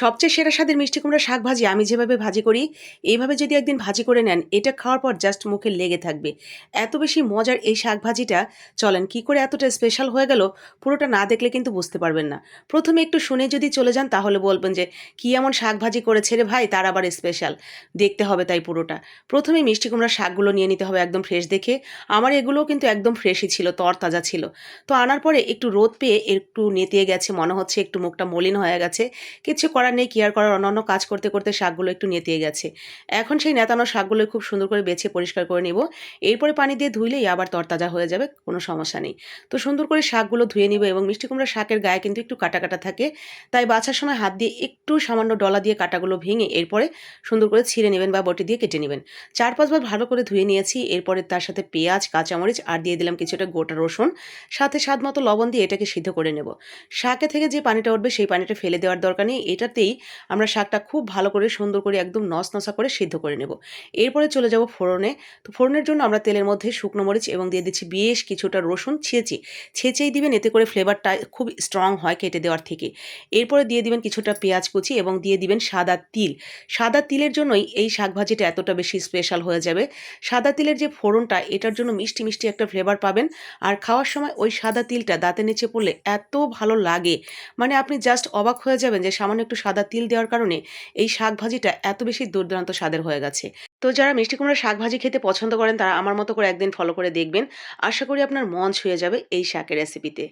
সবচেয়ে সেরা স্বাদের মিষ্টি কুমড়া শাক ভাজি আমি যেভাবে ভাজি করি, এইভাবে যদি একদিন ভাজি করে নেন, এটা খাওয়ার পর জাস্ট মুখে লেগে থাকবে। এত বেশি মজার এই শাক ভাজিটা, চলেন কি করে এতটা স্পেশাল হয়ে গেল, পুরোটা না দেখলে কিন্তু বুঝতে পারবেন না। প্রথমে একটু শুনে যদি চলে যান, তাহলে বলবেন যে, কি এমন শাক ভাজি করেছে রে ভাই, তার আবার স্পেশাল দেখতে হবে তাই পুরোটা। প্রথমে মিষ্টি কুমড়ার শাকগুলো নিয়ে নিতে হবে একদম ফ্রেশ দেখে। আমার এগুলোও কিন্তু একদম ফ্রেশই ছিল, তরতাজা ছিল। তো আনার পরে একটু রোদ পেয়ে একটু নেতিয়ে গেছে, মনে হচ্ছে একটু মুখটা মলিন হয়ে গেছে। কিছু করার নেই কেয়ার করার অন্যান্য কাজ করতে করতে শাকগুলো একটু নেতিয়ে গেছে। এখন সেই নেতানো শাকগুলো খুব সুন্দর করে বেছে পরিষ্কার করে নিব। এরপরে পানি দিয়ে ধুইলেই আবার তরতাজা হয়ে যাবে, কোনো সমস্যা নেই। তো সুন্দর করে শাকগুলো ধুয়ে নিব এবং মিষ্টি কুমড়া শাকের গায়ে কিন্তু একটু কাটা কাটা থাকে। তাই বাছার সময় হাত দিয়ে একটু সামান্য ডলা দিয়ে কাটাগুলো ভেঙে এরপরে সুন্দর করে ছিঁড়ে নেবেন বা বটি দিয়ে কেটে নেবেন। চার পাঁচবার ভালো করে ধুয়ে নিয়েছি, এরপরে তার সাথে পেঁয়াজ, কাঁচামরিচ আর দিয়ে দিলাম কিছুটা গোটা রসুন। সাথে স্বাদ মতো লবণ দিয়ে এটাকে সিদ্ধ করে নেব। শাকে থেকে যে পানিটা উঠবে সেই পানিটা ফেলে দেওয়ার দরকার নেই এটাতেই আমরা শাকটা খুব ভালো করে সুন্দর করে একদম নস নসা করে সিদ্ধ করে নেব। এরপরে চলে যাব ফোড়নে। তো ফোড়নের জন্য আমরা তেলের মধ্যে শুকনো মরিচ এবং দিয়ে দিচ্ছি বেশ কিছুটা রসুন, ছেঁচি। ছেঁচেই দিবেন এতে করে ফ্লেভারটা খুব স্ট্রং হয় কেটে দেওয়ার থেকে। এরপরে দিয়ে দিবেন কিছুটা পেঁয়াজ কুচি এবং দিয়ে দিবেন সাদা তিল। সাদা তিলের জন্যই এই শাকভাজিটা এতটা বেশি স্পেশাল হয়ে যাবে। সাদা তিলের যে ফোড়নটা, এটার জন্য মিষ্টি মিষ্টি একটা ফ্লেভার পাবেন। আর খাওয়ার সময় ওই সাদা তিলটা দাঁতে নিচে পড়লে এত ভালো লাগে। মানে আপনি জাস্ট অবাক হয়ে যাবেন যে সামান্য একটু সাদা তিল দেওয়ার কারণে এই শাক ভাজিটা এত বেশি দুর্দান্ত স্বাদের হয়ে গেছে। তো যারা মিষ্টি কুমড়া শাক ভাজি খেতে পছন্দ করেন, তারা আমার মতো করে একদিন ফলো করে দেখবেন। আশা করি আপনার মন ছুঁয়ে যাবে এই শাকের রেসিপিতে